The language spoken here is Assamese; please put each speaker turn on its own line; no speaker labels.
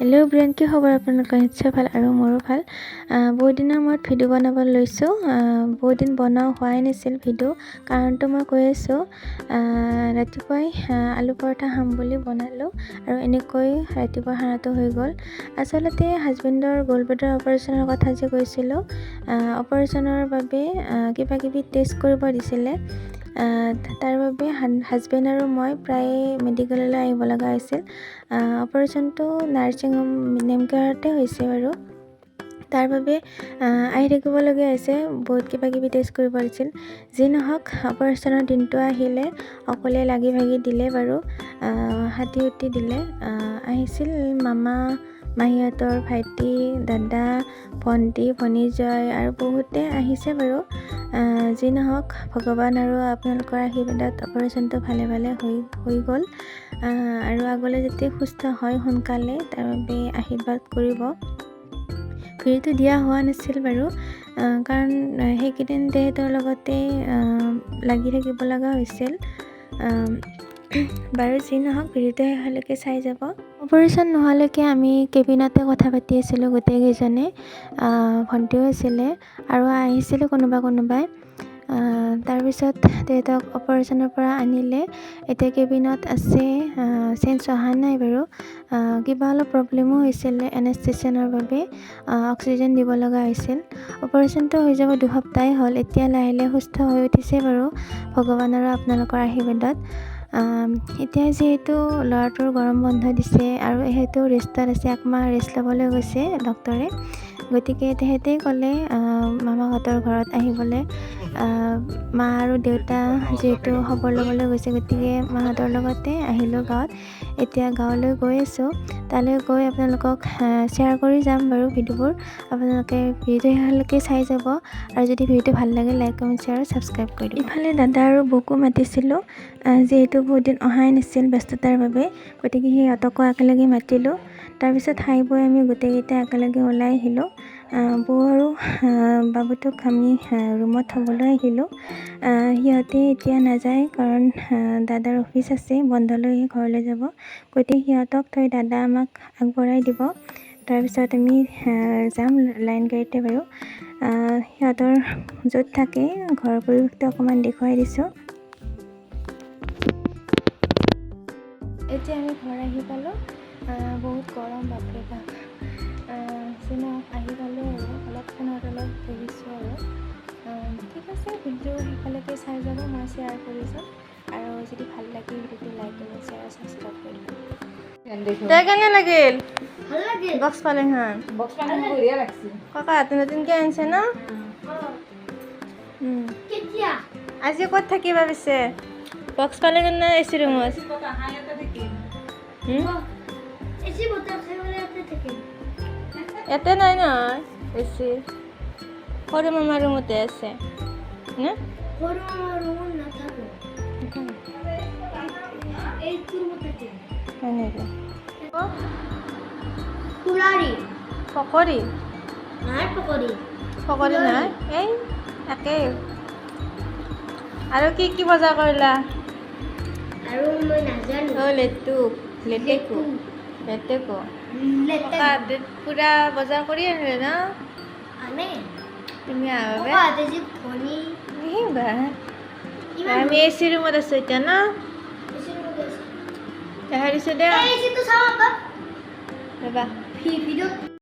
হেল্ল' ব্ৰেণ্ড কি খবৰ? আপোনালোকৰ নিশ্চয় ভাল আৰু মোৰো ভাল। বহুত দিনৰ মূৰত ভিডিঅ' বনাব লৈছোঁ। বহুত দিন বনোৱা হোৱাই নাছিল ভিডিঅ' কাৰণটো মই কৈ আছোঁ ৰাতিপুৱাই আলু পৰঠা খাম বুলি বনালোঁ আৰু এনেকৈ ৰাতিপুৱা খানাটো হৈ গ'ল। আচলতে হাজবেণ্ডৰ গ'ল্ডবেডৰ অপাৰেশ্যনৰ কথা যে কৈছিলোঁ অপাৰেশ্যনৰ বাবে কিবা কিবি টেষ্ট কৰিব দিছিলে। তাৰ বাবে হাজবেণ্ড আৰু মই প্ৰায় মেডিকেললৈ আহিব লগা হৈছিল। অপাৰেশ্যনটো নাৰ্ছিং হোম নেমকেয়াৰতে হৈছে বাৰু। তাৰ বাবে, আহি থাকিবলগীয়া হৈছে। বহুত কিবা কিবি টেষ্ট কৰিব দিছিল। যি নহওক অপাৰেশ্যনৰ দিনটো আহিলে, অকলে লাগি ভাগি দিলে বাৰু। হাতী উটি দিলে। আহিছিল মামা মাহীহঁতৰ ভাইটি দাদা ভণ্টি ভনীজয় আৰু বহুতে আহিছে বাৰু। যি নহওক ভগৱান আৰু আপোনালোকৰ আশীৰ্বাদত অপাৰেশ্যনটো ভালে ভালে হৈ হৈ গ'ল। আৰু আগলৈ যাতে সুস্থ হয় সোনকালে তাৰ বাবে আশীৰ্বাদ কৰিব। ভিডিঅ'টো দিয়া হোৱা নাছিল বাৰু। কাৰণ সেইকেইদিন তেহেঁতৰ লগতে লাগি থাকিব লগা হৈছিল। বাৰু যি নহওক ভিডিঅ'টো শেষলৈকে চাই যাব। অপাৰেশ্যন নোহোৱালৈকে আমি কেবিনতে কথা পাতি আছিলোঁ গোটেইকেইজনে ভণ্টিও আছিলে আৰু আহিছিলে কোনোবা কোনোবাই। তাৰপিছত তেহেঁতক অপাৰেশ্যনৰ পৰা আনিলে। এতিয়া কেবিনত আছে চেঞ্জ অহা নাই বাৰু। কিবা অলপ প্ৰব্লেমো হৈছিলে এনেষ্টেশ্যনৰ বাবে অক্সিজেন দিব লগা হৈছিল। অপাৰেশ্যনটো হৈ যাব দুসপ্তাহেই হ'ল এতিয়া লাহে লাহে সুস্থ হৈ উঠিছে বাৰু। ভগৱানৰ আপোনালোকৰ আশীৰ্বাদত। এতিয়া যিহেতু ল'ৰাটোৰ গৰম বন্ধ দিছে আৰু সেইটো ৰেষ্টত আছে একমাহ ৰেষ্ট ল'বলৈ গৈছে ডক্টৰে গতিকে তেখেতেই ক'লে মামাহঁতৰ ঘৰত আহিবলৈ। মা আৰু দেউতা যিহেতু খবৰ ল'বলৈ গৈছে গতিকে মাহঁতৰ লগতে আহিলোঁ গাঁৱত। এতিয়া গাঁৱলৈ গৈ আছোঁ। তালৈ গৈ আপোনালোকক শ্বেয়াৰ কৰি যাম বাৰু ভিডিঅ'বোৰ। আপোনালোকে ভিডিঅ'টো শেষলৈকে চাই যাব। আৰু যদি ভিডিঅ'টো ভাল লাগে লাইক কমেণ্ট শ্বেয়াৰ ছাবস্ক্ৰাইব কৰি দিব। ইফালে দাদা আৰু বৌকো মাতিছিলোঁ। যিহেতু বহুত দিন অহাই নাছিল ব্যস্ততাৰ বাবে গতিকে সিহঁতকো একেলগে মাতিলোঁ। তাৰপিছত খাই বৈ আমি গোটেইকেইটা একেলগে ওলাই আহিলোঁ। বৌ আৰু বাবুটোক আমি ৰুমত থ'বলৈ আহিলোঁ। সিহঁতে এতিয়া নাযায় কাৰণ দাদাৰ অফিচ আছে বন্ধ লৈ ঘৰলৈ যাব। গতিকে সিহঁতক থৈ দাদা আমাক আগবঢ়াই দিব। তাৰপিছত আমি যাম লাইন গাড়ীতে বাৰু। সিহঁতৰ য'ত থাকে ঘৰৰ পৰিৱেশটো অকণমান দেখুৱাই দিছোঁ। এতিয়া আমি ঘৰ আহি পালোঁ। বহুত গৰম বাপৰে বাপ। শ্বেয়াৰ কৰিছোঁ আৰু যদি ভালো লাগে ভিডিওটি লাইক করে শ্বেয়াৰ আৰু ছাবস্ক্ৰাইব কৰি কেনে লাগিল? বক্স পালে হান নতুনকৈ আনিছে ন? আজি ক'ত থাকিবা পিছে বক্স পালে নে এ চি ৰুমত
ইয়াতে
নাই নহয় এ চি সৰু রুমতে আছে। নে?
ফুলাৰী।
পকৰি?
নাই পকৰী।
পকৰি নাই? এই তাকেই আৰু কি কি বজাৰ কৰিলা?
আৰু মই নাজানো।
অ' লেটুক। লেটেকু। লেটেকু।
লেতেৰা
বজাৰ কৰি আনিলে ন?
আনে।
তুমি আহা
ককা আজি ধনী
এই বা
ইমান
আমি এ চি ৰুমত আছোঁ এতিয়া ন
এচি ৰুমত আছে
দেখাই দিছোঁ দে